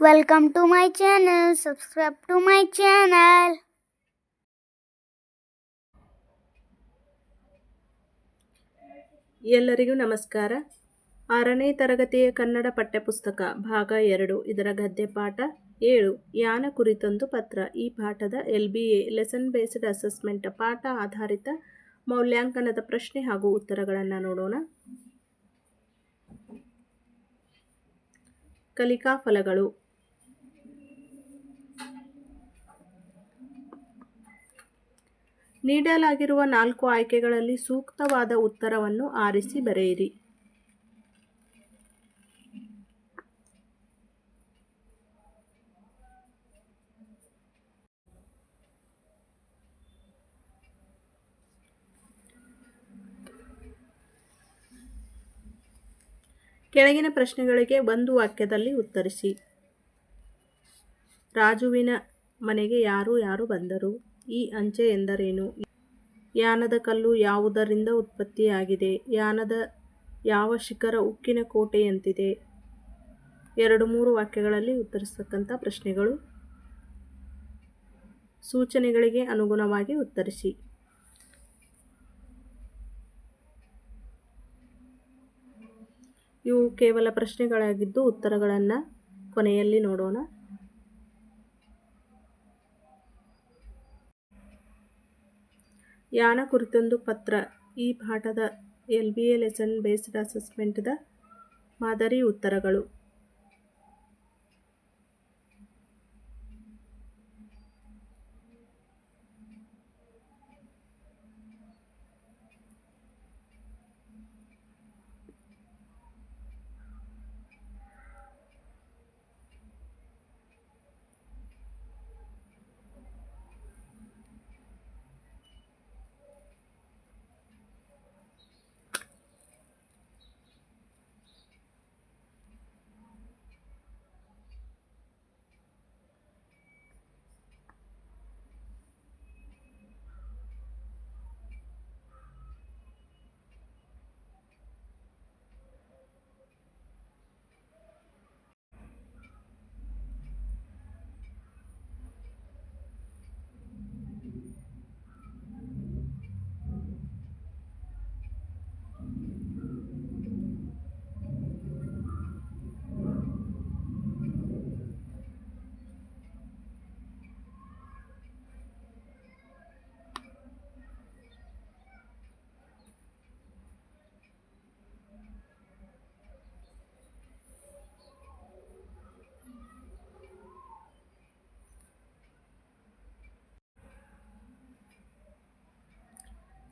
Welcome to my channel. Subscribe to my channel. ಎಲ್ಲರಿಗೂ ನಮಸ್ಕಾರ. ಆರನೇ ತರಗತಿಯ ಕನ್ನಡ ಪಠ್ಯಪುಸ್ತಕ ಭಾಗ ಎರಡು, ಇದರ ಗದ್ಯ ಪಾಠ ಏಳು. ಯಾನ ಕುರಿತೊಂದು ಪತ್ರ. ಈ ಪಾಠದ L B A lesson based assessment ಪಾಠ ಆಧಾರಿತ ಮೌಲ್ಯಾಂಕನದ ಪ್ರಶ್ನೆ ಹಾಗೂ ಉತ್ತರಗಳನ್ನು ನೋಡೋಣ. ಕಲಿಕಾ ಫಲಗಳು ನೀಡಲಾಗಿರುವ ನಾಲ್ಕು ಆಯ್ಕೆಗಳಲ್ಲಿ ಸೂಕ್ತವಾದ ಉತ್ತರವನ್ನು ಆರಿಸಿ ಬರೆಯಿರಿ. ಕೆಳಗಿನ ಪ್ರಶ್ನೆಗಳಿಗೆ ಒಂದು ವಾಕ್ಯದಲ್ಲಿ ಉತ್ತರಿಸಿ. ರಾಜುವಿನ ಮನೆಗೆ ಯಾರು ಯಾರು ಬಂದರು? ಈ ಅಂಚೆ ಎಂದರೇನು? ಯಾನದ ಕಲ್ಲು ಯಾವುದರಿಂದ ಉತ್ಪತ್ತಿಯಾಗಿದೆ? ಯಾನದ ಯಾವ ಶಿಖರ ಉಕ್ಕಿನ ಕೋಟೆಯಂತಿದೆ? ಎರಡು ಮೂರು ವಾಕ್ಯಗಳಲ್ಲಿ ಉತ್ತರಿಸತಕ್ಕಂಥ ಪ್ರಶ್ನೆಗಳು. ಸೂಚನೆಗಳಿಗೆ ಅನುಗುಣವಾಗಿ ಉತ್ತರಿಸಿ. ಇವು ಕೇವಲ ಪ್ರಶ್ನೆಗಳಾಗಿದ್ದು ಉತ್ತರಗಳನ್ನು ಕೊನೆಯಲ್ಲಿ ನೋಡೋಣ. ಯಾನ ಕುರಿತೊಂದು ಪತ್ರ. ಈ ಪಾಠದ L B A lesson based ಅಸೆಸ್ಮೆಂಟ್ದ ಮಾದರಿ ಉತ್ತರಗಳು.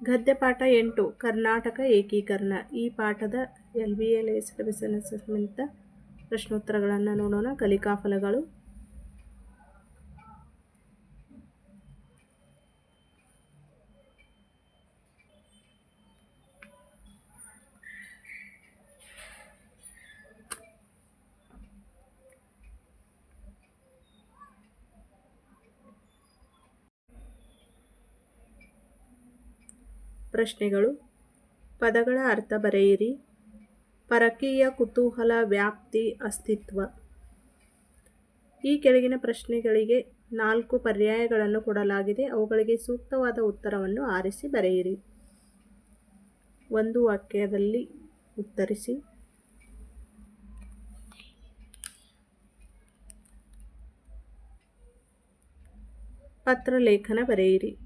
ಗದ್ಯ ಪಾಠ ಎಂಟು, ಕರ್ನಾಟಕ ಏಕೀಕರಣ. ಈ ಪಾಠದ L B L S assessment ಪ್ರಶ್ನೋತ್ತರಗಳನ್ನು ನೋಡೋಣ. ಕಲಿಕಾ ಫಲಗಳು ಪ್ರಶ್ನೆಗಳು. ಪದಗಳ ಅರ್ಥ ಬರೆಯಿರಿ. ಪರಕೀಯ ಕುತೂಹಲ, ವ್ಯಾಪ್ತಿ, ಅಸ್ತಿತ್ವ. ಈ ಕೆಳಗಿನ ಪ್ರಶ್ನೆಗಳಿಗೆ ನಾಲ್ಕು ಪರ್ಯಾಯಗಳನ್ನು ಕೊಡಲಾಗಿದೆ. ಅವುಗಳಿಗೆ ಸೂಕ್ತವಾದ ಉತ್ತರವನ್ನು ಆರಿಸಿ ಬರೆಯಿರಿ. ಒಂದು ವಾಕ್ಯದಲ್ಲಿ ಉತ್ತರಿಸಿ. ಪತ್ರ ಲೇಖನ ಬರೆಯಿರಿ.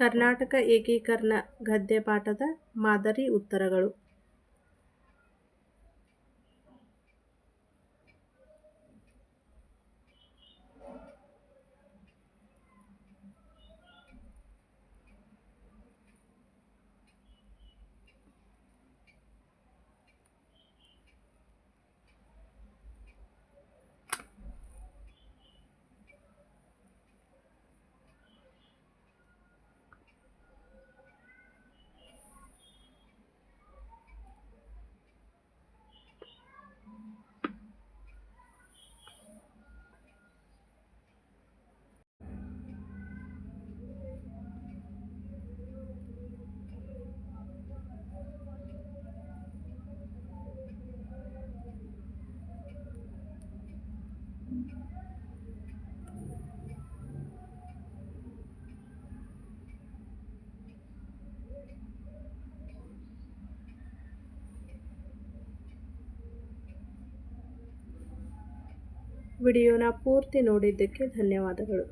ಕರ್ನಾಟಕ ಏಕೀಕರಣ ಗದ್ಯಪಾಠದ ಮಾದರಿ ಉತ್ತರಗಳು. ವಿಡಿಯೋನ ಪೂರ್ತಿ ನೋಡಿದ್ದಕ್ಕೆ ಧನ್ಯವಾದಗಳು.